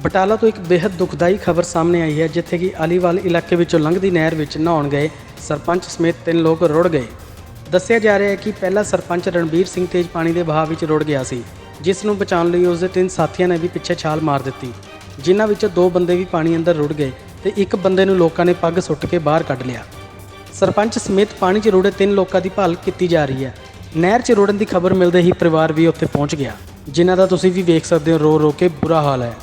ਬਟਾਲਾ ਤੋਂ ਇੱਕ ਬੇहद ਦੁਖਦਾਈ ਖਬਰ ਸਾਹਮਣੇ ਆਈ ਹੈ, ਜਿੱਥੇ ਕਿ ਅਲੀਵਾਲ ਇਲਾਕੇ ਵਿੱਚੋਂ ਲੰਘਦੀ ਨਹਿਰ ਵਿੱਚ ਨਹਾਉਣ ਗਏ ਸਰਪੰਚ ਸਮੇਤ ਤਿੰਨ ਲੋਕ ਰੁੜ ਗਏ। ਦੱਸਿਆ ਜਾ ਰਿਹਾ ਹੈ ਕਿ ਪਹਿਲਾ ਸਰਪੰਚ ਰਣਬੀਰ ਸਿੰਘ ਤੇਜ਼ ਪਾਣੀ ਦੇ ਬਹਾਅ ਵਿੱਚ ਰੁੜ ਗਿਆ ਸੀ, ਜਿਸ ਨੂੰ ਬਚਾਉਣ ਲਈ ਉਸਦੇ ਤਿੰਨ ਸਾਥੀਆਂ ਨੇ ਵੀ ਪਿੱਛੇ ਛਾਲ ਮਾਰ ਦਿੱਤੀ। ਜਿਨ੍ਹਾਂ ਵਿੱਚੋਂ ਦੋ ਬੰਦੇ ਵੀ ਪਾਣੀ ਅੰਦਰ ਰੁੜ ਗਏ ਤੇ ਇੱਕ ਬੰਦੇ ਨੂੰ ਲੋਕਾਂ ਨੇ ਪੱਗ ਸੁੱਟ ਕੇ ਬਾਹਰ ਕੱਢ ਲਿਆ। ਸਰਪੰਚ ਸਮੇਤ ਪਾਣੀ 'ਚ ਰੁੜੇ ਤਿੰਨ ਲੋਕਾਂ ਦੀ ਭਾਲ ਕੀਤੀ ਜਾ ਰਹੀ ਹੈ ਨਹਿਰ 'ਚ ਰੁੜਨ ਦੀ ਖਬਰ ਮਿਲਦੇ ਹੀ ਪਰਿਵਾਰ ਵੀ ਉੱਥੇ ਪਹੁੰਚ ਗਿਆ ਜਿਨ੍ਹਾਂ ਦਾ ਤੁਸੀਂ ਵੀ ਵੇਖ ਸਕਦੇ ਹੋ ਰੋ ਰੋ ਕੇ ਬੁਰਾ ਹਾਲ ਹੈ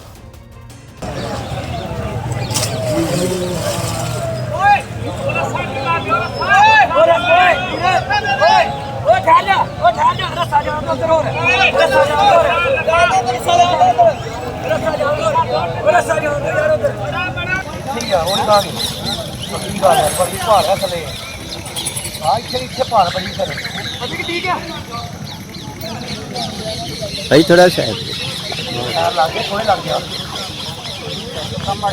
ਠੀਕ ਆ ਉਹਨੇ ਕਹਾ ਗੱਲ ਹੈ ਬੜੀ ਭਾਰ ਹੈ ਥਲੇ। ਆ ਇੱਥੇ ਇੱਥੇ ਭਾਰ ਬੜੀ ਸਰ। ਅਭੀ ਠੀਕ ਆ ਸਹੀ ਥੋੜਾ ਸ਼ਾਇਦ ਲੱਗ ਗਿਆ ਕੋਈ ਲੱਗ ਗਿਆ। ਕੰਮ ਆ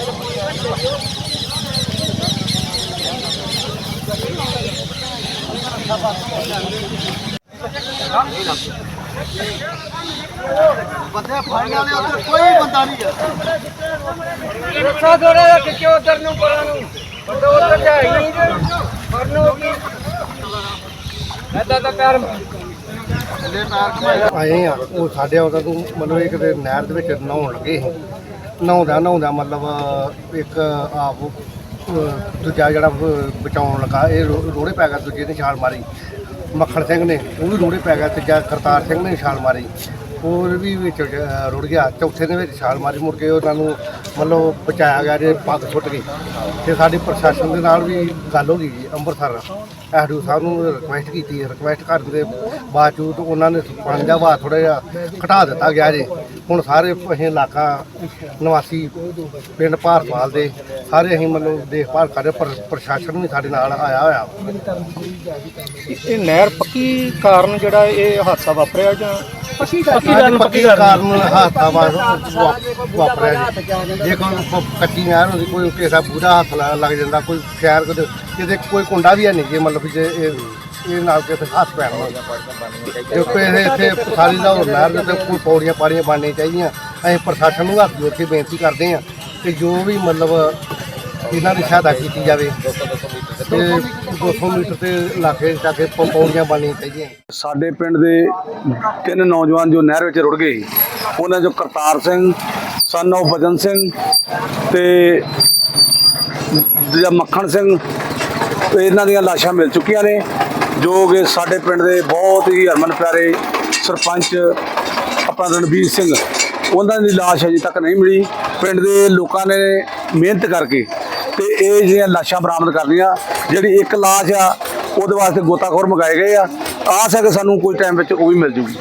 ਬੰਦੇ ਫੜਨ ਵਾਲੇ ਉੱਧਰ ਕੋਈ ਬੰਦਾ ਨਹੀਂ ਹੈ ਰੱਸਾ ਥੋੜਾ ਜਿਹਾ ਖਿੱਚੋ ਉਧਰ ਨੂੰ ਪਰਾਂ ਨੂੰ। ਬੰਦਾ ਉਧਰ ਜਾਈ ਕੀ ਐਦਾਂ ਤਾਂ ਪੈਰ ਆਏ ਆ, ਉਹ ਸਾਡੇ ਉਹਦਾ ਤੋਂ ਮਤਲਬ ਇੱਕ ਤੇ ਨਹਿਰ ਦੇ ਵਿੱਚ ਨਹਾਉਣ ਲੱਗੇ ਸੀ ਨਹਾਉਂਦਾ ਨਹਾਉਂਦਾ ਮਤਲਬ ਇੱਕ ਆਪ ਦੂਜਾ ਜਿਹੜਾ ਬਚਾਉਣ ਲੱਗਾ, ਇਹ ਰੋ- ਰੋੜੇ ਪੈ ਗਿਆ ਦੂਜੇ ਨੇ ਛਾਲ ਮਾਰੀ। ਮੱਖਣ ਸਿੰਘ ਨੇ, ਉਹ ਵੀ ਰੋੜੇ ਪੈ ਗਿਆ ਤੀਜਾ ਕਰਤਾਰ ਸਿੰਘ ਨੇ ਛਾਲ ਮਾਰੀ। ਹੋਰ ਵੀ ਵਿੱਚ ਅਹ, ਰੁੜ ਗਿਆ। ਚੌਥੇ ਦੇ ਵਿੱਚ ਛਾਲ ਮਾਰੀ ਮੁੜ ਕੇ ਉਹਨਾਂ ਨੂੰ ਮਤਲਬ ਬਚਾਇਆ ਗਿਆ ਜੇ ਪੱਗ ਸੁੱਟ ਗਈ ਤੇ ਸਾਡੀ ਪ੍ਰਸ਼ਾਸਨ ਦੇ ਨਾਲ ਵੀ ਗੱਲ ਹੋ ਗਈ ਜੀ ਅੰਮ੍ਰਿਤਸਰ। ਐਸਡੀਓ ਸਾਹਿਬ ਨੂੰ ਰਿਕੁਐਸਟ ਕੀਤੀ ਰਿਕੁਐਸਟ ਕਰਨ ਦੇ ਬਾਵਜੂਦ ਉਹਨਾਂ ਨੇ ਪਾਣੀ ਦਾ ਵਹਾਅ ਥੋੜਾ ਜਿਹਾ ਘਟਾ ਦਿੱਤਾ ਗਿਆ ਜੇ। ਹੁਣ ਸਾਰੇ ਅਸੀਂ ਇਲਾਕਾ ਨਿਵਾਸੀ ਪਿੰਡ ਭਾਰਤਵਾਲ ਦੇ ਸਾਰੇ ਅਸੀਂ ਮਤਲਬ ਦੇਖਭਾਲ ਕਰ ਰਹੇ ਪਰ ਪ੍ਰਸ਼ਾਸਨ ਵੀ ਸਾਡੇ ਨਾਲ ਆਇਆ ਹੋਇਆ। ਇਹ ਨਹਿਰ ਪੱਕੀ ਕਾਰਨ ਜਿਹੜਾ ਇਹ ਹਾਦਸਾ ਵਾਪਰਿਆ ਜਾਂ ਪੱਕੀ ਹਾਦਸਾ ਵਾ- ਵਾਪਰਿਆ ਜੀ। ਜੇ ਕੋਈ ਪ- ਕੱਚੀ ਨਹਿਰ ਹੁੰਦੀ ਕੋਈ ਕਿਸੇ ਦਾ ਬੂੜਾ ਹੱਥ ਲਾ- ਲੱਗ ਜਾਂਦਾ ਕੋਈ ਖੈਰ ਕਿਤੇ ਕਿਤੇ ਕੋਈ ਕੁੰਡਾ ਵੀ ਹੈ ਨਹੀਂ ਜੇ ਮਤਲਬ ਜੇ ਇਹ ਇਹ ਨਾਲ ਕਿਸੇ ਹੱਥ ਪੈਣ ਲੱਗਾ ਜੋ ਕੋਈ ਇਹ ਇੱਥੇ ਸਾਰੀ ਦਾ ਹੋਰ ਨਹਿਰ ਦੇ ਉੱਤੇ ਕੋਈ ਪੌੜੀਆਂ ਪਾੜੀਆਂ ਬਣਨੀਆਂ ਚਾਹੀਦੀਆਂ ਅਸੀਂ ਪ੍ਰਸ਼ਾਸਨ ਨੂੰ ਹੱਥ ਜੋੜ ਕੇ ਬੇਨਤੀ ਕਰਦੇ ਹਾਂ ਕਿ ਜੋ ਵੀ ਮਤਲਬ ਇਹਨਾਂ ਦੀ ਸਹਾਇਤਾ ਕੀਤੀ ਜਾਵੇ। ਤੇ 200 ਮੀਟਰ ਤੇ ਇਲਾਕੇ ਜਾ ਕੇ ਪੌੜੀਆਂ ਬਣਨੀਆਂ ਚਾਹੀਦੀਆਂ। ਸਾਡੇ ਪਿੰਡ ਦੇ ਤਿੰਨ ਨੌਜਵਾਨ ਜੋ ਨਹਿਰ ਵਿੱਚ ਰੁੜ ਗਏ, ਉਹਨਾਂ ਚੋਂ ਕਰਤਾਰ ਸਿੰਘ ਸਨ of ਬਜਨ ਸਿੰਘ ਤੇ ਦੂਜਾ ਮੱਖਣ ਸਿੰਘ ਇਹਨਾਂ ਦੀਆਂ ਲਾਸ਼ਾਂ ਮਿਲ ਚੁੱਕੀਆਂ ਨੇ, ਜੋ ਕਿ ਸਾਡੇ ਪਿੰਡ ਦੇ ਬਹੁਤ ਹੀ ਹਰਮਨ ਪਿਆਰੇ ਸਰਪੰਚ ਆਪਣਾ ਰਣਬੀਰ ਸਿੰਘ। ਉਹਨਾਂ ਦੀ ਲਾਸ਼ ਅਜੇ ਤੱਕ ਨਹੀਂ ਮਿਲੀ। ਪਿੰਡ ਦੇ ਲੋਕਾਂ ਨੇ ਮਿਹਨਤ ਕਰਕੇ ਤੇ ਇਹ ਜਿਹੜੀਆਂ ਲਾਸ਼ਾਂ ਬਰਾਮਦ ਕਰ ਲਈਆਂ ਜਿਹੜੀ ਇੱਕ ਲਾਸ਼ ਆ, ਉਹਦੇ ਵਾਸਤੇ ਗੋਤਾਖੋਰ ਮੰਗਾਏ ਗਏ ਆ। ਆਸ ਹੈ ਕਿ ਸਾਨੂੰ ਕੋਈ ਟਾਈਮ ਵਿੱਚ ਉਹ ਵੀ ਮਿਲ ਜੂਗੀ।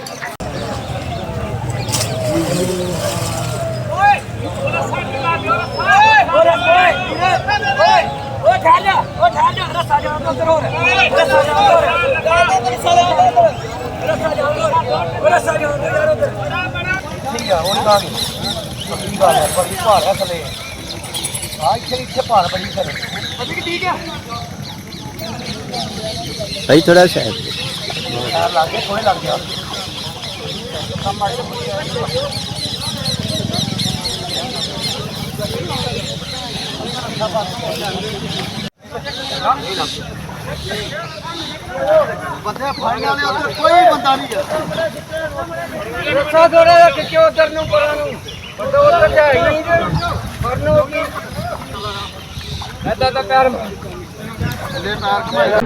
ਠੀਕ ਆ ਉਹਨੇ ਕਹਾ ਪੱਕੀ ਗੱਲ ਹੈ ਬੜੀ ਭਾਰ ਥਲੇ ਆ ਇੱਥੇ ਇੱਥੇ ਭਾਰ ਬੜੀ ਸਰ ਅਭੀ ਠੀਕ ਆ ਸਹੀ ਥੋੜਾ ਸ਼ਾਇਦ ਯਾਰ ਲੱਗ ਗਿਆ ਕੋਈ ਲੱਗ ਗਿਆ ਕੰਮ ਆ ਬੰਦੇ ਫੜਨ ਵਾਲੇ ਉੱਧਰ ਕੋਈ ਬੰਦਾ ਨਹੀਂ ਹੈ ਰੱਸਾ ਥੋੜਾ ਜਿਹਾ ਖਿੱਚੋ ਉਧਰ ਨੂੰ ਪਰਾਂ ਨੂੰ। ਬੰਦਾ ਉਧਰ ਜਾਈ ਨਹੀਂ ਜੇ। ਫੜਨੋ ਕੀ ਤਾਂ ਪੈਰ ਥੱਲੇ ਪੈਰ ਘੁਮਾਇਆ